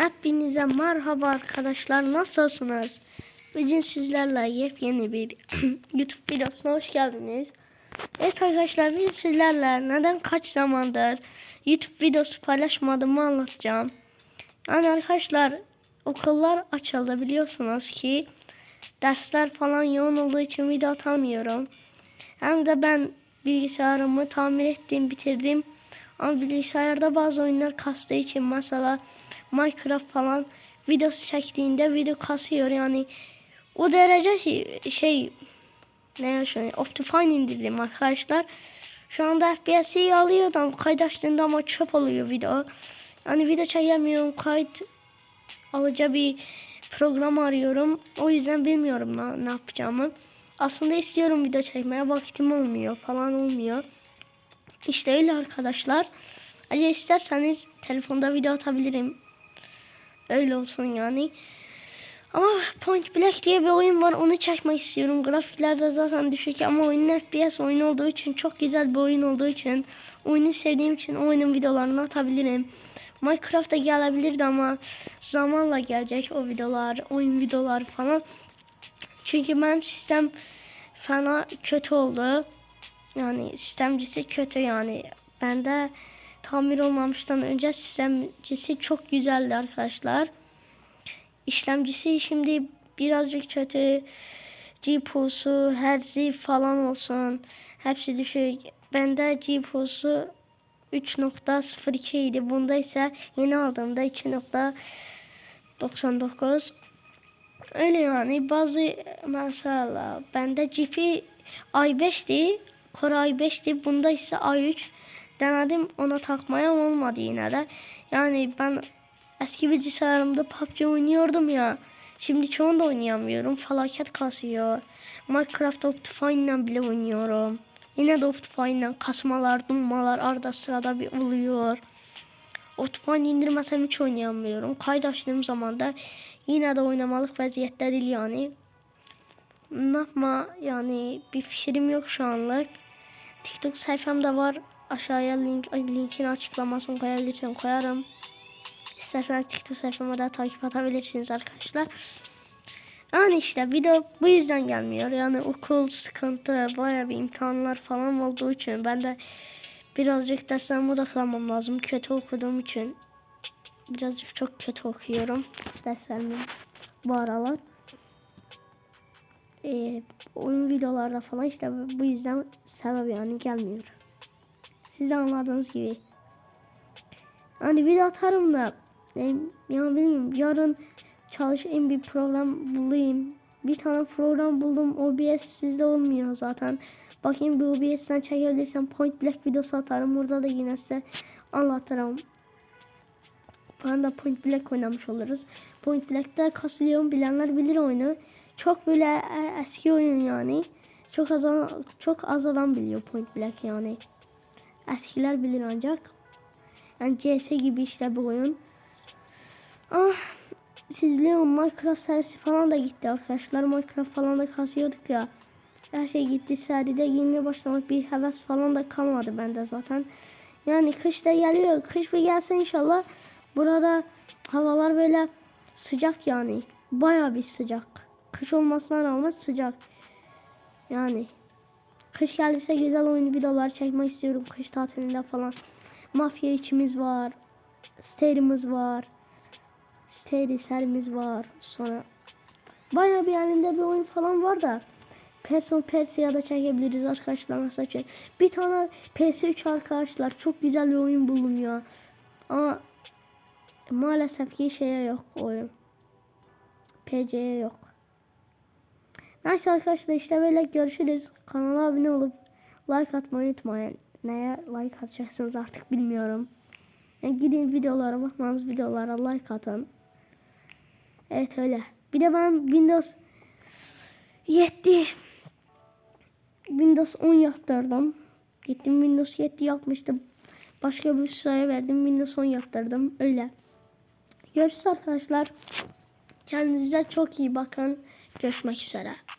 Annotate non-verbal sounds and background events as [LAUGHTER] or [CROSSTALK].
Hepinize merhaba arkadaşlar. Nasılsınız? Bugün sizlerle yepyeni bir [CLEARS THROAT] YouTube videosuna hoş geldiniz. Evet arkadaşlar bugün sizlerle neden kaç zamandır YouTube videosu paylaşmadığımı anlatacağım. Yani arkadaşlar okullar açıldı biliyorsunuz ki dersler falan yoğun olduğu için video atamıyorum. Hem de ben bilgisayarımı tamir ettim, bitirdim. Ama bilgisayarda bazı oyunlar kastığı için mesela Minecraft falan videosu çektiğinde video kasıyor yani o derece şey, şey ne yaşanıyor Optifine indirdim arkadaşlar. Şu anda FPS'i iyi alıyor da kayıt açtığında ama çöp oluyor video. Yani video çekemiyorum kayıt alacağı bir program arıyorum. O yüzden bilmiyorum ne, ne yapacağımı. Aslında istiyorum video çekmeye vaktim olmuyor falan olmuyor. İşte öyle arkadaşlar. Eğer isterseniz telefonda video atabilirim. Öyle olsun yani. Ama Point Blank diye bir oyun var. Onu çekmek istiyorum. Grafikler de zaten düşük ama oyunun FPS oyunu olduğu için çok güzel bir oyun olduğu için oyunu sevdiğim için oyunun videolarını atabilirim. Minecraft'ta gelebilirdi ama zamanla gelecek o videolar, oyun videoları falan. Çünkü benim sistem fena kötü oldu. Yani sistemcisi kötü yani. Bende tamir olmamıştan önce sistemcisi çok güzeldi arkadaşlar. İşlemcisi şimdi birazcık kötü. GPU'su, herzi falan olsun. Hepsi düşük. Bende GPU'su 3.02 idi. Bunda ise yeni aldığımda 2.99. Öyle yani bazı mesela bende GP i5'ti. Core i5'ti. Bunda ise i3. Denedim ona takmaya olmadı yine de. Yani ben eski bilgisayarımda PUBG oynuyordum ya. Şimdi çoğunda oynayamıyorum. Felaket kasıyor. Minecraft Optifine'le bile oynuyorum. Yine de Optifine'le kasmalar, durmalar arada sırada bir oluyor. Optifine indirmesem hiç oynayamıyorum. Kayıt açtığım zaman da yine de oynamalık vaziyette değil yani. Ne yapma yani bir fikrim yok şu anlık. TikTok sayfamda var. Aşağıya link, linkin açıklamasını koyabilirsen koyarım. İsterseniz TikTok sayfama da takip atabilirsiniz arkadaşlar. Yani işte video bu yüzden gelmiyor. Yani okul sıkıntı, baya bir imtihanlar falan olduğu için ben de birazcık derslerime odaklanmam lazım. Kötü okuduğum için birazcık çok kötü okuyorum derslerimi bu aralar. Ee, oyun videolarda falan işte bu yüzden sebep yani gelmiyor. Siz de anladığınız gibi. Hani video atarım da yani, ya bilmiyorum yarın çalışayım bir program bulayım. Bir tane program buldum. OBS sizde olmuyor zaten. Bakayım bir OBS'den çekebilirsem Point Black videosu atarım. Burada da yine size anlatırım. Falan da Point Black oynamış oluruz. Point Black'te kasılıyorum. Bilenler bilir oyunu. Çok böyle e, eski oyun yani. Çok az çok az adam biliyor Point Black yani. Eskiler bilir ancak. Yani CS gibi işte bu oyun. Ah sizliyorum Minecraft serisi falan da gitti arkadaşlar. Minecraft falan da kasıyorduk ya. Her şey gitti seride yeni başlamak bir heves falan da kalmadı bende zaten. Yani kış da geliyor. Kış bir gelse inşallah. Burada havalar böyle sıcak yani. Baya bir sıcak. Kış olmasına rağmen sıcak. Yani kış gelirse güzel oyun videolar çekmek istiyorum kış tatilinde falan. Mafya içimiz var. Sterimiz var. Steri serimiz var. Sonra baya bir elinde bir oyun falan var da. Person Persia da çekebiliriz arkadaşlar mesela çek. Bir tane PS3 arkadaşlar çok güzel bir oyun buldum ya. Ama maalesef ki şeye yok oyun. PC'ye yok. Neyse arkadaşlar işte böyle görüşürüz. Kanala abone olup like atmayı unutmayın. Neye like atacaksınız artık bilmiyorum. Yani gidin videolara bakmanız videolara like atın. Evet öyle. Bir de ben Windows 7 Windows 10 yaptırdım. Gittim Windows 7 yapmıştım. Başka bir ustaya verdim. Windows 10 yaptırdım. Öyle. Görüşürüz arkadaşlar. Kendinize çok iyi bakın. Görüşmek üzere.